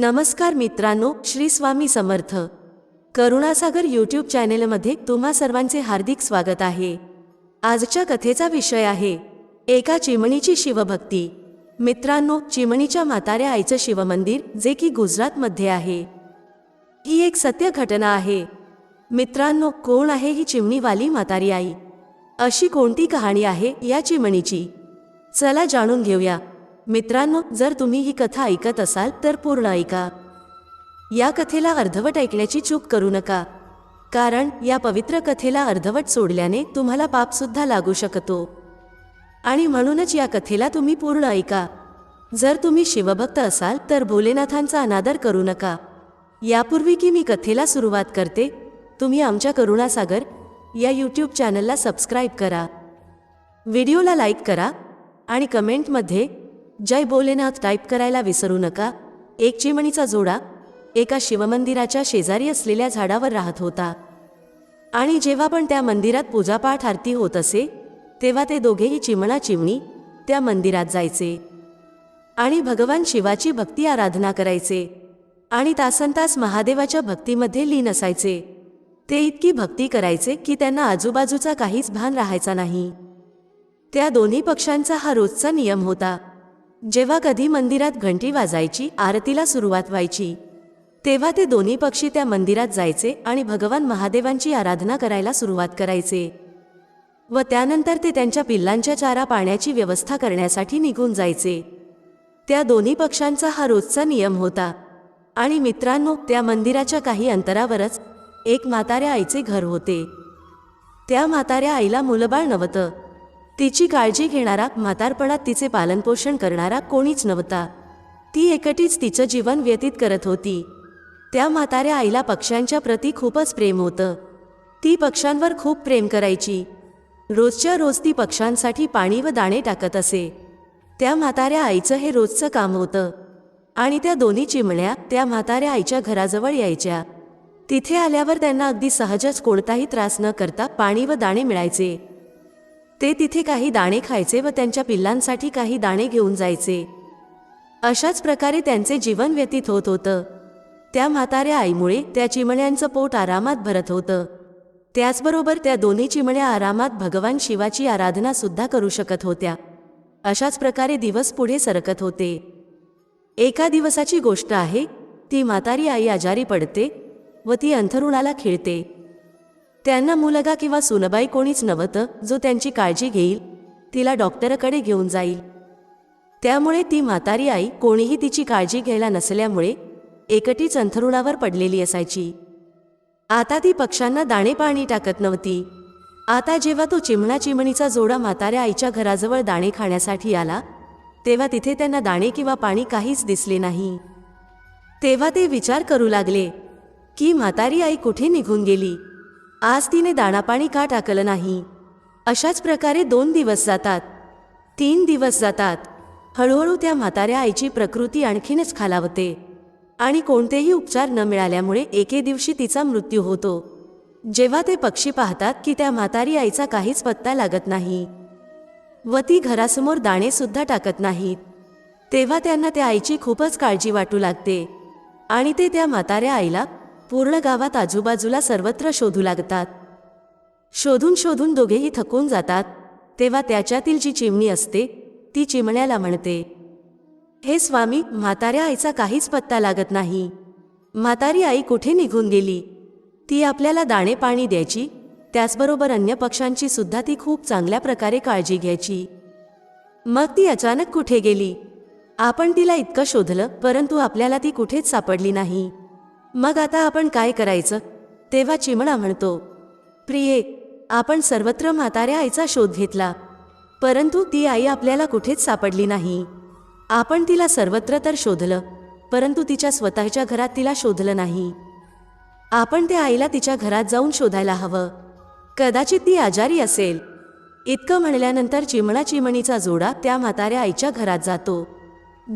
नमस्कार मित्रांनो श्री स्वामी समर्थ. करुणासागर यूट्यूब चॅनेलमध्ये तुम्हा सर्वांचे हार्दिक स्वागत आहे. आजच्या कथेचा विषय आहे एका चिमणीची शिवभक्ती. मित्रांनो चिमणीच्या म्हाताऱ्या आईचं शिवमंदिर जे की गुजरातमध्ये आहे. ही एक सत्य घटना आहे. मित्रांनो कोण आहे ही चिमणीवाली म्हातारी आई? अशी कोणती कहाणी आहे या चिमणीची? चला जाणून घेऊया. मित्रांनो जर तुम्ही ही कथा ऐकत असाल तर पूर्ण ऐका. या कथेला अर्धवट ऐकण्याची चूक करू नका. कारण या पवित्र कथेला अर्धवट सोडल्याने तुम्हाला पापसुद्धा लागू शकतो. आणि म्हणूनच या कथेला तुम्ही पूर्ण ऐका. जर तुम्ही शिवभक्त असाल तर भोलेनाथांचा अनादर करू नका. यापूर्वी की मी कथेला सुरुवात करते तुम्ही आमच्या करुणासागर या यूट्यूब चॅनलला सबस्क्राईब करा. व्हिडिओला लाईक करा आणि कमेंटमध्ये जय भोलेनाथ टाईप करायला विसरू नका. एक चिमणीचा जोडा एका शिवमंदिराच्या शेजारी असलेल्या झाडावर राहत होता. आणि जेव्हा पण त्या मंदिरात पूजापाठ आरती होत असे तेव्हा ते दोघेही चिमणा चिमणी त्या मंदिरात जायचे. आणि भगवान शिवाची भक्ती आराधना करायचे. आणि तासनतास महादेवाच्या भक्तीमध्ये लीन असायचे. ते इतकी भक्ती करायचे की त्यांना आजूबाजूचा काहीच भान राहायचा नाही. त्या दोन्ही पक्षांचा हा रोजचा नियम होता. जेव्हा कधी मंदिरात घंटी वाजायची आरतीला सुरुवात व्हायची तेव्हा ते दोन्ही पक्षी त्या मंदिरात जायचे आणि भगवान महादेवांची आराधना करायला सुरुवात करायचे. व त्यानंतर ते त्यांच्या पिल्लांच्या चारा पाण्याची व्यवस्था करण्यासाठी निघून जायचे. त्या दोन्ही पक्षांचा हा रोजचा नियम होता. आणि मित्रांनो त्या मंदिराच्या काही अंतरावरच एक म्हाताऱ्या आईचे घर होते. त्या म्हाताऱ्या आईला मुलबाळ नव्हतं. तिची काळजी घेणारा म्हातारपणात तिचे पालनपोषण करणारा कोणीच नव्हता. ती एकटीच तिचं जीवन व्यतीत करत होती. त्या म्हाताऱ्या आईला पक्ष्यांच्या प्रती खूपच प्रेम होतं. ती पक्ष्यांवर खूप प्रेम करायची. रोजच्या रोज ती पक्ष्यांसाठी पाणी व दाणे टाकत असे. त्या म्हाताऱ्या आईचं हे रोजचं काम होतं. आणि त्या दोन्ही चिमण्या त्या म्हाताऱ्या आईच्या घराजवळ यायच्या. तिथे आल्यावर त्यांना अगदी सहजच कोणताही त्रास न करता पाणी व दाणे मिळायचे. ते तिथे काही दाणे खायचे व त्यांच्या पिल्लांसाठी काही दाणे घेऊन जायचे. अशाच प्रकारे त्यांचे जीवन व्यतीत होत होतं. त्या म्हाताऱ्या आईमुळे त्या चिमण्यांचं पोट आरामात भरत होतं. त्याचबरोबर त्या दोन्ही चिमण्या आरामात भगवान शिवाची आराधना सुद्धा करू शकत होत्या. अशाच प्रकारे दिवस पुढे सरकत होते. एका दिवसाची गोष्ट आहे ती म्हातारी आई आजारी पडते व ती अंथरुणाला खिळते. त्यांना मुलगा किंवा सुनबाई कोणीच नव्हतं जो त्यांची काळजी घेईल तिला डॉक्टरकडे घेऊन जाईल. त्यामुळे ती म्हातारी आई कोणीही तिची काळजी घ्यायला नसल्यामुळे एकटीच अंथरुणावर पडलेली असायची. आता ती पक्ष्यांना दाणे पाणी टाकत नव्हती. आता जेव्हा तो चिमणा चिमणीचा जोडा म्हाताऱ्या आईच्या घराजवळ दाणे खाण्यासाठी आला तेव्हा तिथे त्यांना दाणे किंवा पाणी काहीच दिसले नाही. तेव्हा ते विचार करू लागले की म्हातारी आई कुठे निघून गेली? आज तिने दाणापाणी का टाकलं नाही? अशाच प्रकारे दोन दिवस जातात. तीन दिवस जातात. हळूहळू त्या म्हाताऱ्या आईची प्रकृती आणखीनच खालावते. आणि कोणतेही उपचार न मिळाल्यामुळे एके दिवशी तिचा मृत्यू होतो. जेव्हा ते पक्षी पाहतात की त्या म्हातारी आईचा काहीच पत्ता लागत नाही. व ती घरासमोर दाणेसुद्धा टाकत नाहीत. तेव्हा त्यांना त्या आईची खूपच काळजी वाटू लागते. आणि ते त्या म्हाताऱ्या आईला पूर्ण गावात आजूबाजूला सर्वत्र शोधू लागतात. शोधून शोधून दोघेही थकून जातात. तेव्हा त्याच्यातील जी चिमणी असते ती चिमण्याला म्हणते हे स्वामी म्हाताऱ्या आईचा काहीच पत्ता लागत नाही. म्हातारी आई कुठे निघून गेली? ती आपल्याला दाणे पाणी द्यायची त्याचबरोबर अन्य पक्ष्यांची सुद्धा ती खूप चांगल्या प्रकारे काळजी घ्यायची. मग ती अचानक कुठे गेली? आपण तिला इतकं शोधलं परंतु आपल्याला ती कुठेच सापडली नाही. मग आता आपण काय करायचं? तेव्हा चिमणा म्हणतो प्रिये आपण सर्वत्र म्हाताऱ्या आईचा शोध घेतला. परंतु ती आई आपल्याला कुठेच सापडली नाही. आपण तिला सर्वत्र तर शोधलं परंतु तिच्या स्वतःच्या घरात तिला शोधलं नाही. आपण त्या आईला तिच्या घरात जाऊन शोधायला हवं. कदाचित ती आजारी असेल. इतकं म्हणल्यानंतर चिमणा चिमणीचा जोडा त्या म्हाताऱ्या आईच्या घरात जातो.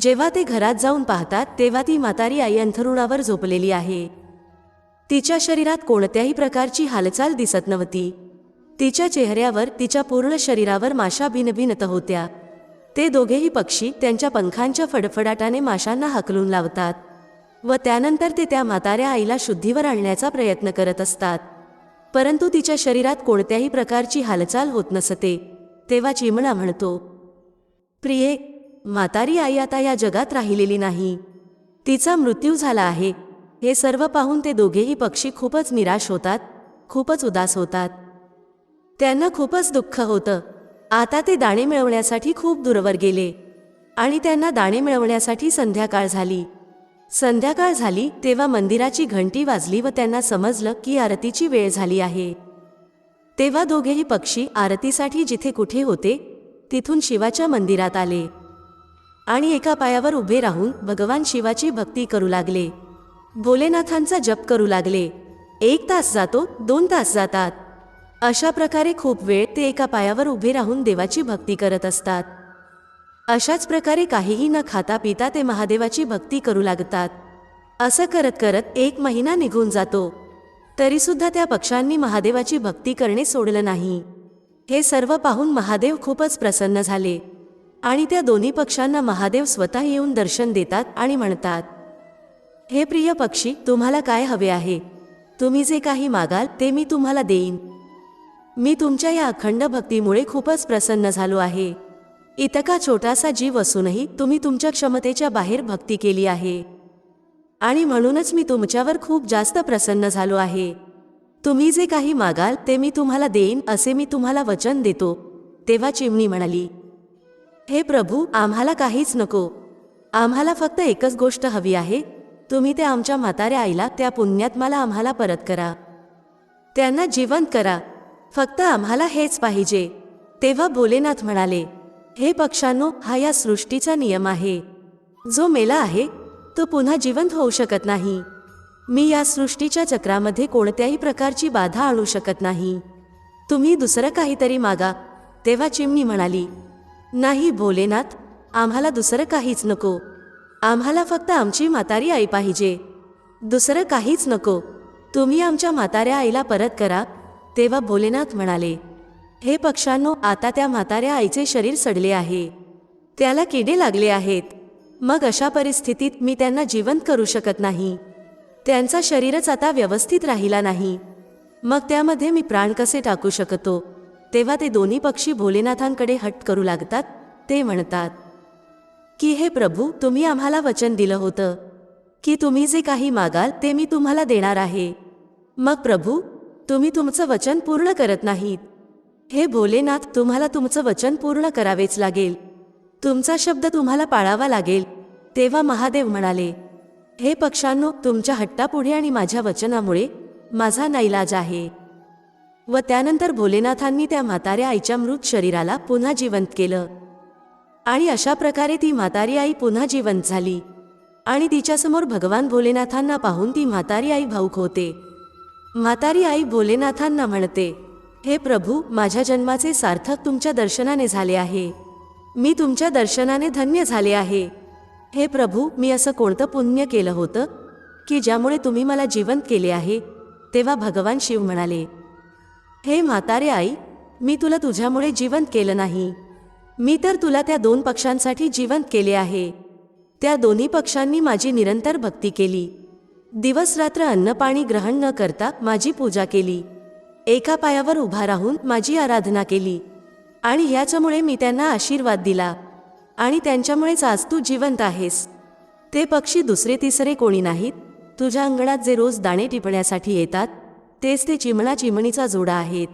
जेव्हा ते घरात जाऊन पाहतात तेव्हा ती म्हातारी आई अंथरुणावर झोपलेली आहे. तिच्या शरीरात कोणत्याही प्रकारची हालचाल दिसत नव्हती. तिच्या चेहऱ्यावर तिच्या पूर्ण शरीरावर माशा भिनभिनत होत्या. ते दोघेही पक्षी त्यांच्या पंखांच्या फडफडाटाने माशांना हकलून लावतात व त्यानंतर ते त्या म्हाताऱ्या आईला शुद्धीवर आणण्याचा प्रयत्न करत असतात. परंतु तिच्या शरीरात कोणत्याही प्रकारची हालचाल होत नसते तेव्हा चिमणा म्हणतो प्रिये म्हातारी आई आता या जगात राहिलेली नाही. तिचा मृत्यू झाला आहे. हे सर्व पाहून ते दोघेही पक्षी खूपच निराश होतात खूपच उदास होतात. त्यांना खूपच दुःख होतं. आता ते दाणे मिळवण्यासाठी खूप दूरवर गेले. आणि त्यांना दाणे मिळवण्यासाठी संध्याकाळ झाली. संध्याकाळ झाली तेव्हा मंदिराची घंटी वाजली व त्यांना समजलं की आरतीची वेळ झाली आहे. तेव्हा दोघेही पक्षी आरतीसाठी जिथे कुठे होते तिथून शिवाच्या मंदिरात आले. आणि एका पायावर उभे राहून भगवान शिवाची भक्ती करू लागले. भोलेनाथांचा जप करू लागले. एक तास जातो दोन तास जातात. अशा प्रकारे खूप वेळ ते एका पायावर उभे राहून देवाची भक्ती करत असतात. अशाच प्रकारे काहीही न खाता पिता ते महादेवाची भक्ती करू लागतात. असं करत करत एक महिना निघून जातो. तरीसुद्धा त्या पक्षांनी महादेवाची भक्ती करणे सोडलं नाही. हे सर्व पाहून महादेव खूपच प्रसन्न झाले. आणि त्या दोन्ही पक्षांना महादेव स्वतः येऊन दर्शन देतात आणि म्हणतात हे प्रिय पक्षी तुम्हाला काय हवे आहे? तुम्ही जे काही मागाल ते मी तुम्हाला देईन. मी तुमच्या या अखंड भक्तीमुळे खूपच प्रसन्न झालो आहे. इतका छोटासा जीव असूनही तुम्ही तुमच्या क्षमतेच्या बाहेर भक्ती केली आहे. आणि म्हणूनच मी तुमच्यावर खूप जास्त प्रसन्न झालो आहे. तुम्ही जे काही मागाल ते मी तुम्हाला देईन असे मी तुम्हाला वचन देतो तेव्हा चिमणी म्हणाली. हे प्रभू आम्हाला काहीच नको. आम्हाला फक्त एकच गोष्ट हवी आहे. तुम्ही ते आमच्या म्हाताऱ्या आईला त्या पुण्यात्माला आम्हाला परत करा. त्यांना जिवंत करा. फक्त आम्हाला हेच पाहिजे. तेव्हा भोलेनाथ म्हणाले हे पक्षांनो हा या सृष्टीचा नियम आहे. जो मेला आहे तो पुन्हा जिवंत होऊ शकत नाही. मी या सृष्टीच्या चक्रामध्ये कोणत्याही प्रकारची बाधा आणू शकत नाही. तुम्ही दुसरं काहीतरी मागा. तेव्हा चिमणी म्हणाली नाही भोलेनाथ आम्हाला दुसरं काहीच नको. आम्हाला फक्त आमची म्हातारी आई पाहिजे. दुसरं काहीच नको. तुम्ही आमच्या म्हाताऱ्या आईला परत करा तेव्हा भोलेनाथ म्हणाले हे पक्षांनो आता त्या म्हाताऱ्या आईचे शरीर सडले आहे. त्याला किडे लागले आहेत. मग अशा परिस्थितीत मी त्यांना जिवंत करू शकत नाही. त्यांचा शरीरच आता व्यवस्थित राहिला नाही. मग त्यामध्ये मी प्राण कसे टाकू शकतो? तेव्हा ते दोन्ही पक्षी भोलेनाथांकडे हट करू लागतात. ते म्हणतात की हे प्रभू तुम्ही आम्हाला वचन दिलं होतं. की तुम्ही जे काही मागाल ते मी तुम्हाला देणार आहे. मग प्रभू तुम्ही तुमचं वचन पूर्ण करत नाहीत. हे भोलेनाथ तुम्हाला तुमचं वचन पूर्ण करावेच लागेल. तुमचा शब्द तुम्हाला पाळावा लागेल. तेव्हा महादेव म्हणाले हे पक्षांनो तुमच्या हट्टापुढे आणि माझ्या वचनामुळे माझा नैलाज आहे. व त्यानंतर भोलेनाथांनी त्या म्हाताऱ्या आईच्या मृत शरीराला पुन्हा जिवंत केलं. आणि अशा प्रकारे ती म्हातारी आई पुन्हा जिवंत झाली. आणि तिच्यासमोर भगवान भोलेनाथांना पाहून ती म्हातारी आई भाऊक होते. म्हातारी आई भोलेनाथांना म्हणते हे प्रभू माझ्या जन्माचे सार्थक तुमच्या दर्शनाने झाले आहे. मी तुमच्या दर्शनाने धन्य झाले आहे. हे प्रभू मी असं कोणतं पुण्य केलं होतं? की ज्यामुळे तुम्ही मला जिवंत केले आहे? तेव्हा भगवान शिव म्हणाले हे म्हातारे आई मी तुला तुझ्यामुळे जिवंत केलं नाही. मी तर तुला त्या दोन पक्षांसाठी जिवंत केले आहे. त्या दोन्ही पक्षांनी माझी निरंतर भक्ती केली. दिवसरात्र अन्नपाणी ग्रहण न करता माझी पूजा केली. एका पायावर उभा राहून माझी आराधना केली. आणि ह्याच्यामुळे मी त्यांना आशीर्वाद दिला. आणि त्यांच्यामुळेच आज तू जिवंत आहेस. ते पक्षी दुसरे तिसरे कोणी नाहीत. तुझ्या अंगणात जे रोज दाणे टिपण्यासाठी येतात तेच ते चिमणा चिमणीचा जोडा आहेत.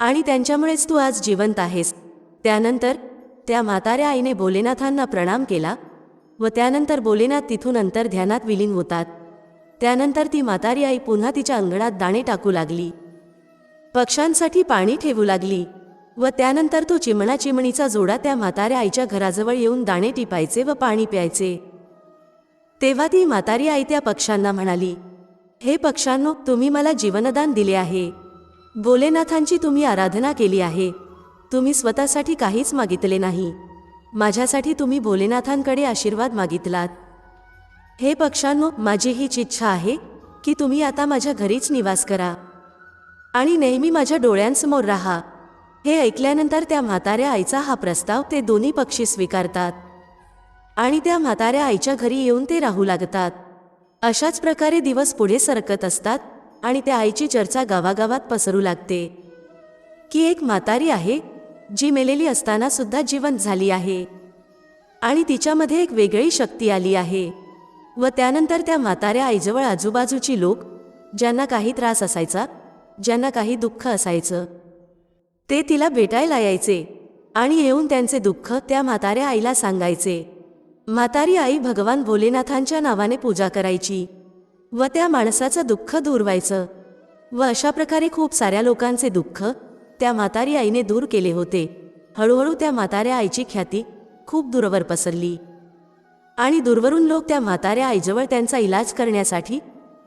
आणि त्यांच्यामुळेच तू आज जिवंत आहेस. त्यानंतर त्या म्हाताऱ्या आईने भोलेनाथांना प्रणाम केला व त्यानंतर भोलेनाथ तिथून अंतर ध्यानात विलीन होतात. त्यानंतर ती म्हातारी आई पुन्हा तिच्या अंगणात दाणे टाकू लागली. पक्ष्यांसाठी पाणी ठेवू लागली व त्यानंतर तो चिमणा चिमणीचा जोडा त्या म्हाताऱ्या आईच्या घराजवळ येऊन दाणे टिपायचे व पाणी प्यायचे. तेव्हा ती म्हातारी आई त्या पक्ष्यांना म्हणाली हे पक्षांनो तुम्ही मला जीवनदान दिले आहे. भोलेनाथांची तुम्ही आराधना केली आहे. तुम्ही स्वतःसाठी काहीच मागितले नाही. माझ्यासाठी तुम्ही भोलेनाथांकडे आशीर्वाद मागितलात. हे पक्षांनो माझी हीच इच्छा आहे की तुम्ही आता माझ्या घरीच निवास करा. आणि नेहमी माझ्या डोळ्यांसमोर राहा. हे ऐकल्यानंतर त्या म्हाताऱ्या आईचा हा प्रस्ताव ते दोन्ही पक्षी स्वीकारतात. आणि त्या म्हाताऱ्या आईच्या घरी येऊन ते राहू लागतात. अशाच प्रकारे दिवस पुढे सरकत असतात आणि त्या आईची चर्चा गावागावात पसरू लागते. की एक म्हातारी आहे जी मेलेली असताना सुद्धा जिवंत झाली आहे. आणि तिच्यामध्ये एक वेगळी शक्ती आली आहे. व त्यानंतर त्या म्हाताऱ्या आईजवळ आजूबाजूची लोक ज्यांना काही त्रास असायचा ज्यांना काही दुःख असायचं ते तिला भेटायला यायचे आणि येऊन त्यांचे दुःख त्या म्हाताऱ्या आईला सांगायचे. म्हातारी आई भगवान भोलेनाथांच्या नावाने पूजा करायची व त्या माणसाचं दुःख दूर व्हायचं व अशा प्रकारे खूप साऱ्या लोकांचे दुःख त्या म्हातारी आईने दूर केले होते. हळूहळू त्या म्हाताऱ्या आईची ख्याती खूप दूरवर पसरली. आणि दूरवरून लोक त्या म्हाताऱ्या आईजवळ त्यांचा इलाज करण्यासाठी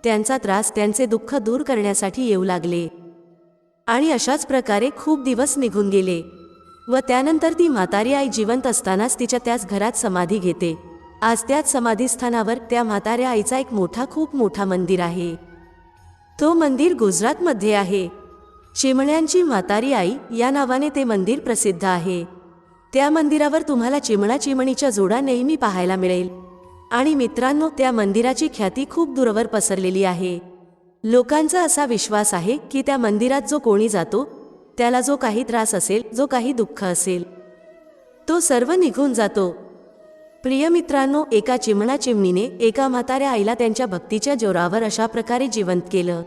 त्यांचा त्रास त्यांचे दुःख दूर करण्यासाठी येऊ लागले. आणि अशाच प्रकारे खूप दिवस निघून गेले. व त्यानंतर ती म्हातारी आई जिवंत असतानाच तिच्या त्याच घरात समाधी घेते. आज त्याच समाधीस्थानावर त्या म्हाताऱ्या आईचा एक मोठा खूप मोठा मंदिर आहे. तो मंदिर गुजरातमध्ये आहे. चिमण्यांची म्हातारी आई या नावाने ते मंदिर प्रसिद्ध आहे. त्या मंदिरावर तुम्हाला चिमणा चिमणीच्या जोडा नेहमी पाहायला मिळेल. आणि मित्रांनो त्या मंदिराची ख्याती खूप दूरवर पसरलेली आहे. लोकांचा असा विश्वास आहे की त्या मंदिरात जो कोणी जातो त्याला जो काही त्रास असेल जो काही दुःख असेल तो सर्व निघून जातो. प्रिय मित्रांनो एका चिमणा चिमणीने एका म्हाताऱ्या आईला त्यांच्या भक्तीच्या जोरावर अशा प्रकारे जिवंत केलं.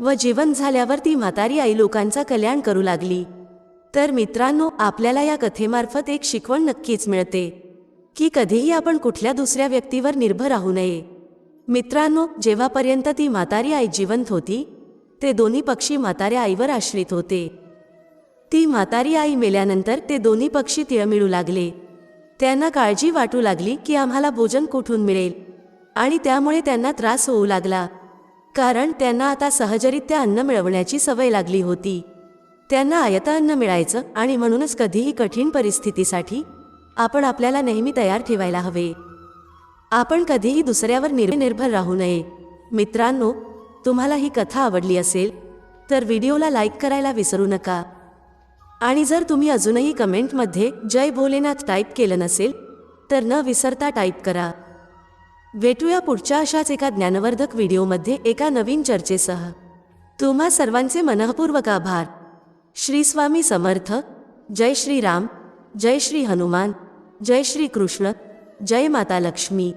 व जिवंत झाल्यावर ती म्हातारी आई लोकांचा कल्याण करू लागली. तर मित्रांनो आपल्याला या कथेमार्फत एक शिकवण नक्कीच मिळते की कधीही आपण कुठल्या दुसऱ्या व्यक्तीवर निर्भर राहू नये. मित्रांनो जेव्हापर्यंत ती म्हातारी आई जिवंत होती ते दोन्ही पक्षी म्हाताऱ्या आईवर आश्रित होते. ती म्हातारी आई मेल्यानंतर ते दोन्ही पक्षी तिळमिळू लागले. त्यांना काळजी वाटू लागली की आम्हाला भोजन कुठून मिळेल? आणि त्यामुळे त्यांना त्रास होऊ लागला. कारण त्यांना आता सहजरित्या अन्न मिळवण्याची सवय लागली होती. त्यांना आयता अन्न मिळायचं आणि म्हणूनच कधीही कठीण परिस्थितीसाठी आपण आपल्याला नेहमी तयार ठेवायला हवे. आपण कधीही दुसऱ्यावर निर्भर राहू नये. मित्रांनो तुम्हाला ही कथा आवडली असेल तर व्हिडिओला लाईक करायला विसरू नका. आणि जर तुम्ही अजूनही कमेंटमध्ये जय भोलेनाथ टाईप केलं नसेल तर न विसरता टाईप करा. भेटूया पुढच्या अशाच एका ज्ञानवर्धक व्हिडिओमध्ये एका नवीन चर्चेसह. तुम्हा सर्वांचे मनःपूर्वक आभार. श्री स्वामी समर्थ जय श्री राम जय श्री हनुमान जय श्री कृष्ण जय माता लक्ष्मी.